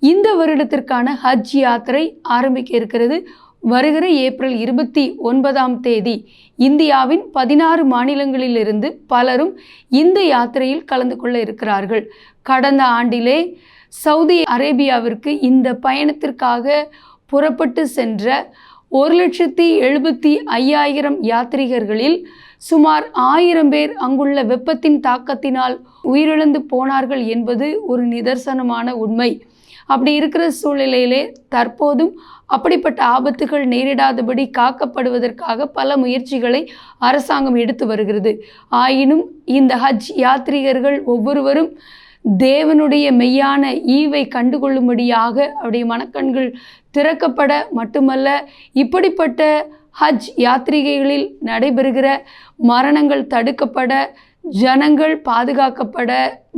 இந்த வருடத்திற்கான ஹஜ் யாத்திரை ஆரம்பிக்க இருக்கிறது. வருகிற ஏப்ரல் இருபத்தி ஒன்பதாம் தேதி இந்தியாவின் பதினாறு மாநிலங்களிலிருந்து பலரும் இந்த யாத்திரையில் கலந்து கொள்ள இருக்கிறார்கள். கடந்த ஆண்டிலே சவுதி அரேபியாவிற்கு இந்த பயணத்திற்காக புறப்பட்டு சென்ற ஒரு லட்சத்தி எழுபத்தி ஐயாயிரம் யாத்ரீகர்களில் சுமார் ஆயிரம் பேர் அங்குள்ள வெப்பத்தின் தாக்கத்தினால் உயிரிழந்து போனார்கள் என்பது ஒரு நிதர்சனமான உண்மை. அப்படி இருக்கிற சூழ்நிலையிலே தற்போதும் அப்படிப்பட்ட ஆபத்துகள் நேரிடாதபடி காக்கப்படுவதற்காக பல முயற்சிகளை அரசாங்கம் எடுத்து வருகிறது. ஆயினும் இந்த ஹஜ் யாத்ரீகர்கள் ஒவ்வொருவரும் தேவனுடைய மெய்யான ஈவை கண்டுகொள்ளும்படியாக அவருடைய மனக்கண்கள் திறக்கப்பட மட்டுமல்ல இப்படிப்பட்ட ஹஜ் யாத்திரிகைகளில் நடைபெறுகிற மரணங்கள் தடுக்கப்பட ஜனங்கள் பாதுகாக்கப்பட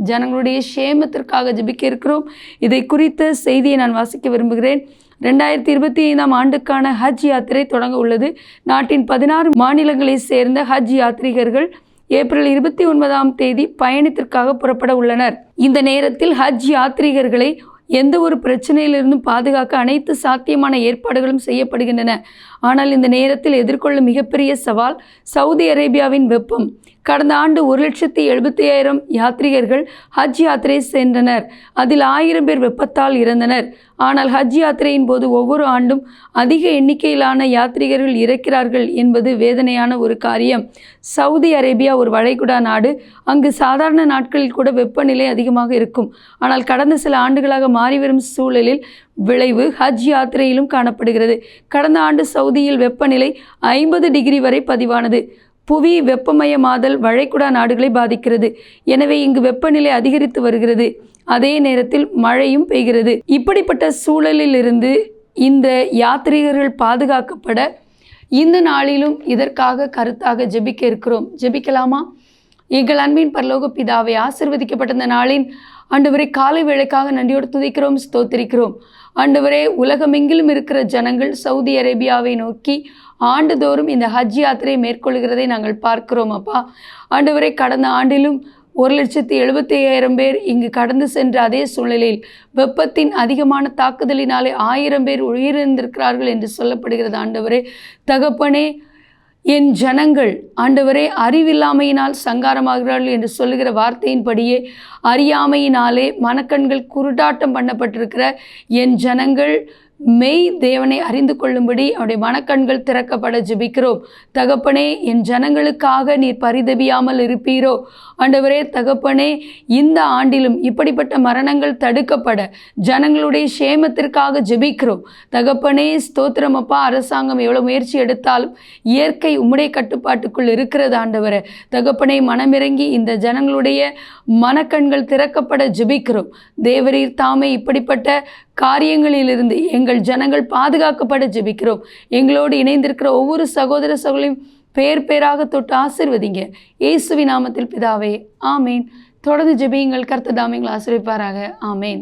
ஜனங்களுடைய சேமத்திற்காக ஜபிக்க இருக்கிறோம் இதை குறித்த செய்தியை நான் வாசிக்க விரும்புகிறேன். ரெண்டாயிரத்தி இருபத்தி ஐந்தாம் ஆண்டுக்கான ஹஜ் யாத்திரை தொடங்க உள்ளது. நாட்டின் பதினாறு மாநிலங்களை சேர்ந்த ஹஜ் யாத்ரீகர்கள் ஏப்ரல் இருபத்தி ஒன்பதாம் தேதி பயணத்திற்காக புறப்பட உள்ளனர். இந்த நேரத்தில் ஹஜ் யாத்ரீகர்களை எந்த ஒரு பிரச்சனையிலிருந்தும் பாதுகாக்க அனைத்து சாத்தியமான ஏற்பாடுகளும் செய்யப்படுகின்றன. ஆனால் இந்த நேரத்தில் எதிர்கொள்ளும் மிகப்பெரிய சவால் சவுதி அரேபியாவின் வெப்பம். கடந்த ஆண்டு ஒரு லட்சத்தி எழுபத்தி ஆயிரம் யாத்ரிகர்கள் ஹஜ் யாத்திரை சென்றனர். அதில் ஆயிரம் பேர் வெப்பத்தால் இறந்தனர். ஆனால் ஹஜ் யாத்திரையின் போது ஒவ்வொரு ஆண்டும் அதிக எண்ணிக்கையிலான யாத்ரிகர்கள் இறக்கிறார்கள் என்பது வேதனையான ஒரு காரியம். சவுதி அரேபியா ஒரு வளைகுடா நாடு. அங்கு சாதாரண நாட்களில் கூட வெப்பநிலை அதிகமாக இருக்கும். ஆனால் கடந்த சில ஆண்டுகளாக மாறிவரும் சூழலில் விளைவு ஹஜ் யாத்திரையிலும் காணப்படுகிறது. கடந்த ஆண்டு சவுதியில் வெப்பநிலை ஐம்பது டிகிரி வரை பதிவானது. புவி வெப்பமயமாதல் வளைகுடா நாடுகளை பாதிக்கிறது. எனவே இங்கு வெப்பநிலை அதிகரித்து வருகிறது. அதே நேரத்தில் மழையும் பெய்கிறது. இப்படிப்பட்ட சூழலில் இருந்து இந்த யாத்ரீகர்கள் பாதுகாக்கப்பட இந்த நாளிலும் இதற்காக கருத்தாக ஜெபிக்க இருக்கிறோம். ஜெபிக்கலாமா? எங்கள் அன்பின் பரலோக பிதாவை ஆசிர்வதிக்கப்பட்ட இந்த நாளின் ஆண்டவரை காலை வேளைக்காக நன்றியோடு துதிக்கிறோம் ஸ்தோத்திரிக்கிறோம். ஆண்டவரே உலகமெங்கிலும் இருக்கிற ஜனங்கள் சவுதி அரேபியாவை நோக்கி ஆண்டுதோறும் இந்த ஹஜ் யாத்திரை மேற்கொள்கிறதை நாங்கள் பார்க்கிறோம் அப்பா. ஆண்டவரை கடந்த ஆண்டிலும் ஒரு லட்சத்தி எழுபத்தி ஐயாயிரம் பேர் இங்கு கடந்து சென்ற அதே சூழ்நிலையில் வெப்பத்தின் அதிகமான தாக்குதலினாலே ஆயிரம் பேர் உயிரிழந்திருக்கிறார்கள் என்று சொல்லப்படுகிறது ஆண்டவரே. தகப்பனே என் ஜனங்கள் ஆண்டவரே அறிவில்லாமையினால் சங்காரமாகிறார்கள் என்று சொல்லுகிற வார்த்தையின்படியே அறியாமையினாலே மனக்கண்கள் குருடாட்டம் பண்ணப்பட்டிருக்கிற என் ஜனங்கள் மெய் தேவனை அறிந்து கொள்ளும்படி அவருடைய மனக்கண்கள் திறக்கப்பட ஜெபிக்கிறோம். தகப்பனே என் ஜனங்களுக்காக நீர் பரிதவியாமல் இருப்பீரோ. ஆண்டவரே தகப்பனே இந்த ஆண்டிலும் இப்படிப்பட்ட மரணங்கள் தடுக்கப்பட ஜனங்களுடைய சேமத்திற்காக ஜெபிக்கிறோம். தகப்பனே ஸ்தோத்திரமப்பா அரசாங்கம் எவ்வளோ முயற்சி எடுத்தாலும் இயற்கை உம்முடைய கட்டுப்பாட்டுக்குள் இருக்கிறது ஆண்டவரை. தகப்பனை மனமிறங்கி இந்த ஜனங்களுடைய மனக்கண்கள் திறக்கப்பட ஜெபிக்கிறோம். தேவரீர் தாமே இப்படிப்பட்ட காரியங்களிலிருந்து எங்கள் ஜனங்கள் பாதுகாக்கப்பட ஜெபிக்கிறோம். எங்களோடு இணைந்திருக்கிற ஒவ்வொரு சகோதர சகோதரியும் பேர் பேராக தொட்டு ஆசிர்வதிங்க. இயேசுவி நாமத்தில் பிதாவே ஆமேன். தொடர்ந்து ஜெபியுங்கள். கர்த்தர் தாமியங்களை ஆமேன்.